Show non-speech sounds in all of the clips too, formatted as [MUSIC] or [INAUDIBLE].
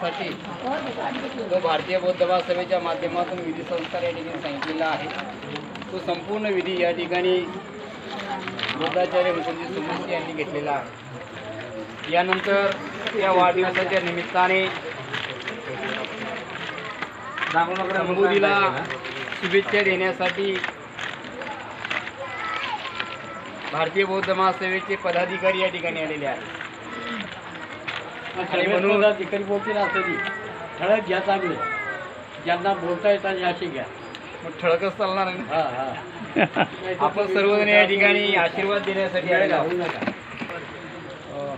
साठी जो भारतीय बौद्ध महासभेच्या माध्यमातून विधी संस्कार या ठिकाणी सांगितलेला आहे. तो संपूर्ण विधी या ठिकाणी बुद्धाचार्य मुखर्जी सुमूर्ती यांनी घेतलेला आहे. यानंतर या वाढदिवसाच्या निमित्ताने संबोधीला शुभेच्छा देण्यासाठी भारतीय बौद्ध महासेवेचे पदाधिकारी या ठिकाणी आलेले आहेत. आणि म्हणून ठिकाणी बोलतील असं ठळक घ्या चांगले. ज्यांना बोलता येतात अशी घ्या. मग ठळकच चालणार आहे ना. हा हा. [LAUGHS] आपण सर्वजण या ठिकाणी आशीर्वाद देण्यासाठी आलेलो आहोत. नका. अं,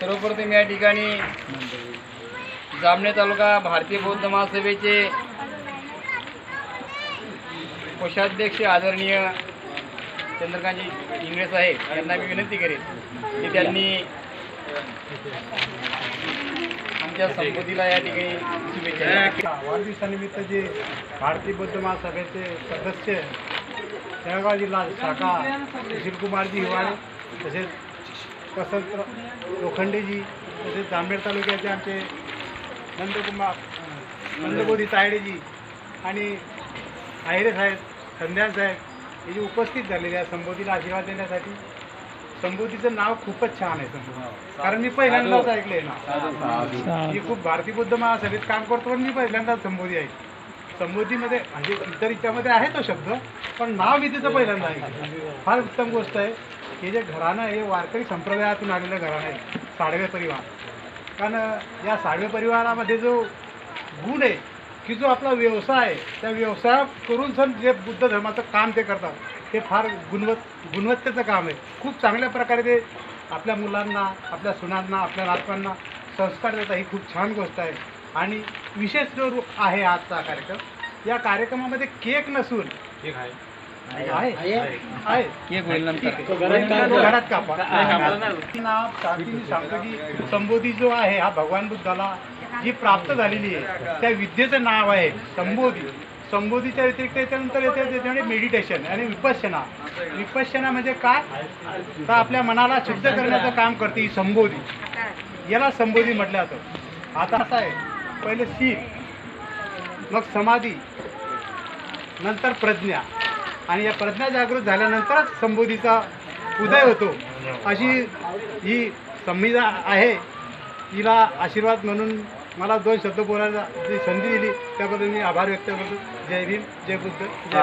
सर्वप्रथम या ठिकाणी जामणे तालुका भारतीय बौद्ध महासभेचे कोषाध्यक्ष आदरणीय चंद्रकांतजी इंगळे साहेब यांना मी विनंती करेन की त्यांनी आमच्या संबोधीला या ठिकाणी शुभेच्छा वाढदिवसानिमित्त जे भारतीय बौद्ध महासभेचे सदस्य जळगाव जिल्हा शाखा सुशीलकुमारजी हिवाळे तसेच वसंत लोखंडेजी तसेच जांभेड तालुक्याचे आमचे नंदकुमार नंदबोधी तायडेजी आणि आहिरे साहेब संध्या साहेब हे जे उपस्थित झालेले आहे संबोधीला आशीर्वाद देण्यासाठी संबोधीचं नाव खूपच छान आहे संबोधी. कारण मी पहिल्यांदाच ऐकलंय ना. मी खूप भारतीय बुद्ध महासभेत काम करतो पण मी पहिल्यांदाच संबोधी आहे. संबोधीमध्ये म्हणजे इतर याच्यामध्ये आहे तो शब्द पण नाव मी तिचं पहिल्यांदा ऐकलं फार उत्तम गोष्ट आहे. हे जे घराणं हे वारकरी संप्रदायातून आलेलं घराणं आहे साडवे परिवार. कारण या साडवे परिवारामध्ये जो गुण आहे की जो आपला व्यवसाय आहे त्या व्यवसाय करून सण जे बुद्ध धर्माचं काम ते करतात ते फार गुणवत् गुणवत्तेचं काम आहे. खूप चांगल्या प्रकारे ते आपल्या मुलांना आपल्या सुनांना आपल्या नातवांना संस्कार देतात ही खूप छान गोष्ट आहे. आणि विशेष जो आहे आजचा कार्यक्रम या कार्यक्रमामध्ये केक नसून केक आहे. संबोधी जो आहे हा भगवान बुद्धाला जी प्राप्त झालेली आहे त्या विद्येचं नाव आहे संबोधी. संबोधीच्या व्यतिरिक्त त्याच्यानंतर येते त्याच्यामध्ये मेडिटेशन आणि विपश्यना. विपश्यना म्हणजे काय? तर आपल्या मनाला शुद्ध करण्याचं काम करते ही संबोधी. याला संबोधी म्हटलं जातं. आता असं आहे. पहिले शील मग समाधी नंतर प्रज्ञा. आणि या प्रज्ञा जागृत झाल्यानंतरच संबोधीचा उदय होतो. अशी ही संविधा आहे. तिला आशीर्वाद म्हणून मला दोन शब्द बोलायला जी संधी दिली त्याबद्दल मी आभार व्यक्त करतो. जय भीम जय बुद्ध जय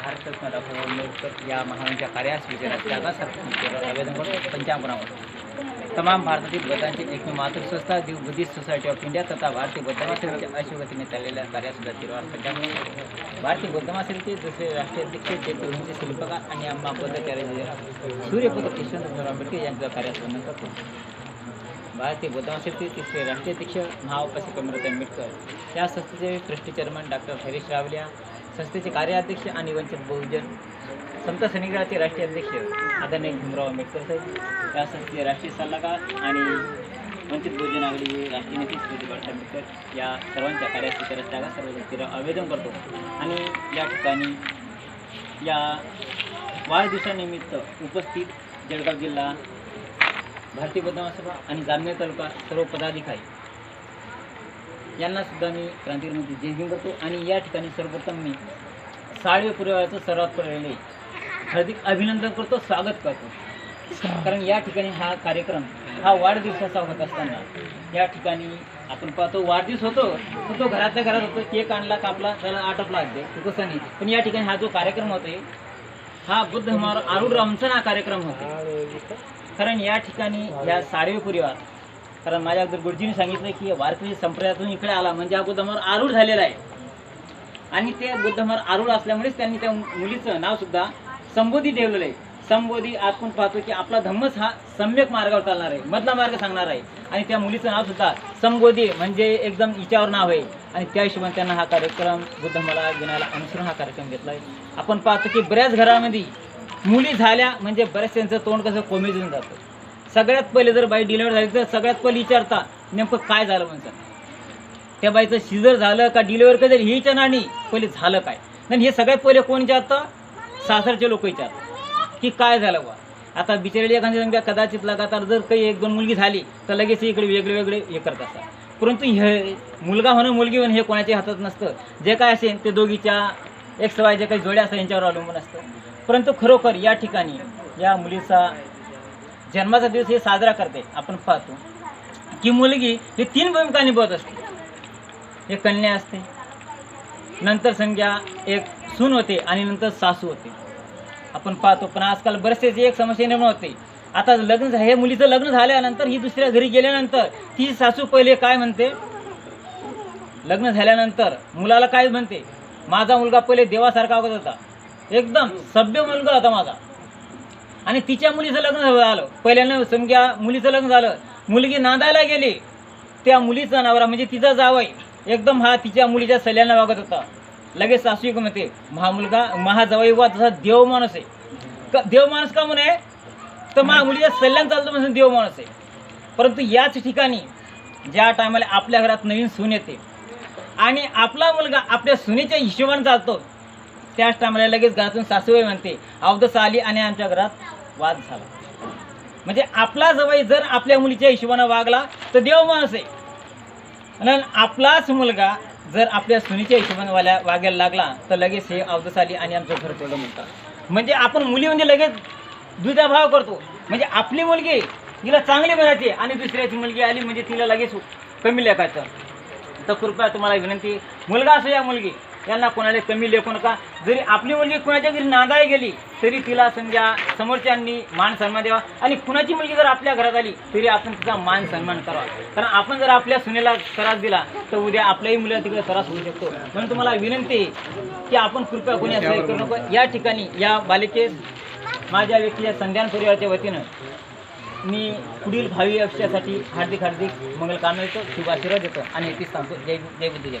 भारतरत्न दाखवून या महानच्या कार्यास विचारात आवेदन करतो. पंचांगणावर तमाम भारतातील बुद्धांची एकमेव मातृसंस्था दिव बुद्धिस्ट सोसायटी ऑफ इंडिया तथा भारतीय बुद्ध महासभेच्या अशोगतीने चाललेल्या कार्यासुद्धा तिरवार भारतीय बुद्ध महासभेचे जसे राष्ट्रीय अध्यक्ष चैत्यभूमीचे शिल्पकार आणि अम्मा बुद्धाचार्य सूर्यपुत्र यशवंतराव आंबेडकर यांचा कार्यास करतो. भारतीय बौद्ध म्हणजे तिसरे राष्ट्रीय अध्यक्ष महाउपासी अमृत आंबेडकर या संस्थेचे ट्रस्टी चेअरमन डॉक्टर हरीश रावल्या संस्थेचे कार्याध्यक्ष आणि वंचित बहुजन संत सनिग्रहाचे राष्ट्रीय अध्यक्ष आदरणीय भीमराव आंबेडकर साहेब या संस्थेचे राष्ट्रीय सल्लागार आणि वंचित बहुजन आघाडी राष्ट्रीय नेते श्री बाळासाहेब आंबेडकर या सर्वांच्या कार्यासाठी त्याला सर्व व्यक्तीला आवेदन करतो. आणि या ठिकाणी या वाढदिवसानिमित्त उपस्थित जळगाव जिल्हा भारतीय बौद्ध आणि जामनेर तालुका सर्व पदाधिकारी यांना सुद्धा मी क्रांतिकारमध्ये जय हिंद करतो. आणि या ठिकाणी सर्वप्रथम मी साळवे परिवाराचं सर्वात पहिले हार्दिक अभिनंदन करतो स्वागत करतो. कारण या ठिकाणी हा कार्यक्रम हा वाढदिवसाचा होत असताना या ठिकाणी आपण पाहतो वाढदिवस होतो तर तो घरातल्या घरात होतो केक आणला कापला त्याला आटपला अगदी तो कसं नाही पण या ठिकाणी हा जो कार्यक्रम होतोय हा बुद्ध आरूढ रामचा हा कार्यक्रम होतो कारण या ठिकाणी या साडवे परिवार कारण माझ्या अगोदर गुरुजीने सांगितलं की वारकरी संप्रदायातून इकडे आला म्हणजे हा बुद्धमावर आरूढ झालेला आहे. आणि ते बुद्धमावर आरूढ असल्यामुळेच त्यांनी त्या मुलीचं नाव सुद्धा संबोधी ठेवलेलं आहे. संबोधी आपण पाहतो की आपला धम्मच हा सम्यक मार्गावर चालणार आहे. मधला मार्ग सांगणार आहे. आणि त्या मुलीचं नाव सुद्धा संबोधी म्हणजे एकदम हिच्यावर नाव आहे. आणि त्या हिशोबाने त्यांना हा कार्यक्रम बुद्ध मला घेण्याला अनुसरून हा कार्यक्रम घेतला आहे आपण पाहतो की बऱ्याच घरामध्ये मुली झाल्या म्हणजे बऱ्याच त्यांचं तोंड कसं कोमेजून जातं. सगळ्यात पहिले जर बाई डिलिव्हर झाली तर सगळ्यात पहिले विचारता नेमकं काय झालं म्हणतात. त्या बाईचं शिजर झालं का डिलिव्हर कधी? ही विचारणार नाही. पहिले झालं काय? नाही हे सगळ्यात पहिले कोण विचारतं? सासरचे लोक विचारतात की काय झालं बा आता बिचारेली एखादी संख्या कदाचित लगातार जर काही एक दोन मुलगी झाली तर लगेच इकडे वेगळे वेगळे हे करत असतात. परंतु हे मुलगा होणं मुलगी होणं हे कोणाच्या हातात नसतं. जे काय असेल ते दोघीच्या एक्स वाय जे काही जोड्या असतात यांच्यावर अवलंबून असतं. परंतु खरोखर या ठिकाणी या मुलीचा जन्माचा दिवस हे साजरा करते. आपण पाहतो की मुलगी ही तीन भूमिका निभवत असते. एक कन्या असते नंतर संख्या एक सून होते आणि नंतर सासू होते. आपण पाहतो पण आजकाल बरेचसे एक समस्या निर्माण होते. आता लग्न हे मुलीचं लग्न झाल्यानंतर ही दुसऱ्या घरी गेल्यानंतर ती सासू पहिले काय म्हणते? लग्न झाल्यानंतर मुलाला काय म्हणते? माझा मुलगा पहिले देवासारखा वागत होता. एकदम सभ्य मुलगा होता माझा. आणि तिच्या मुलीचं लग्न झालं. पहिल्यानं समजा मुलीचं लग्न झालं. मुलगी नांदायला गेली. त्या मुलीचा नवरा म्हणजे तिचा जावई एकदम हा तिच्या मुलीच्या सल्यानं वागत होता. लगेच सासू एक म्हणते महा मुलगा महाजवाई वा तसा देव माणूस आहे. देव माणूस का म्हणे? तर महा मुलीच्या सल्यान चालतो म्हणजे देव माणूस आहे. परंतु याच ठिकाणी ज्या टायमाला आपल्या घरात नवीन सून येते आणि आपला मुलगा आपल्या सुनेच्या हिशोबाने चालतो त्याच टायमाला लगेच घरातून सासूबाई म्हणते अवदस आली आणि आमच्या घरात वाद झाला. म्हणजे आपला जवळ जर आपल्या मुलीच्या हिशोबानं वागला तर देव माणूस आहे. आणि आपलाच मुलगा जर आपल्या सुनीच्या हिशोबाने वाल्या वागायला लागला तर लगेच हे अवदस आली आणि आमचं घर तोडलं म्हणतात. म्हणजे आपण मुली म्हणजे लगेच दुधाभाव करतो. म्हणजे आपली मुलगी तिला चांगली बनायची आणि दुसऱ्याची मुलगी आली म्हणजे तिला लगेच कमी लेखायचं तर कृपया तुम्हाला विनंती मुलगा असो या मुलगी यांना कोणाला कमी लेखू नका जरी आपली मुलगी कुणाच्या घरी नांदाय गेली तरी तिला समजा समोरच्यांनी मान सन्मान द्यावा. आणि कुणाची मुलगी जर आपल्या घरात आली तरी आपण तिचा मान सन्मान करावा. कारण आपण जर आपल्या सुनेला त्रास दिला तर उद्या आपल्याही मुलीला तिकडे त्रास होऊ शकतो. म्हणून तुम्हाला विनंती आहे की आपण कृपया कोणी असं करू नको. या ठिकाणी या बालिकेस माझ्या व्यक्तीच्या संध्यान परिवाराच्या वतीनं मी पुढील भावी आयुष्यासाठी हार्दिक हार्दिक मंगल कामना येतो शुभ आशीर्वाद देतो आणि ती सांगतो. जय जय बुद्ध जय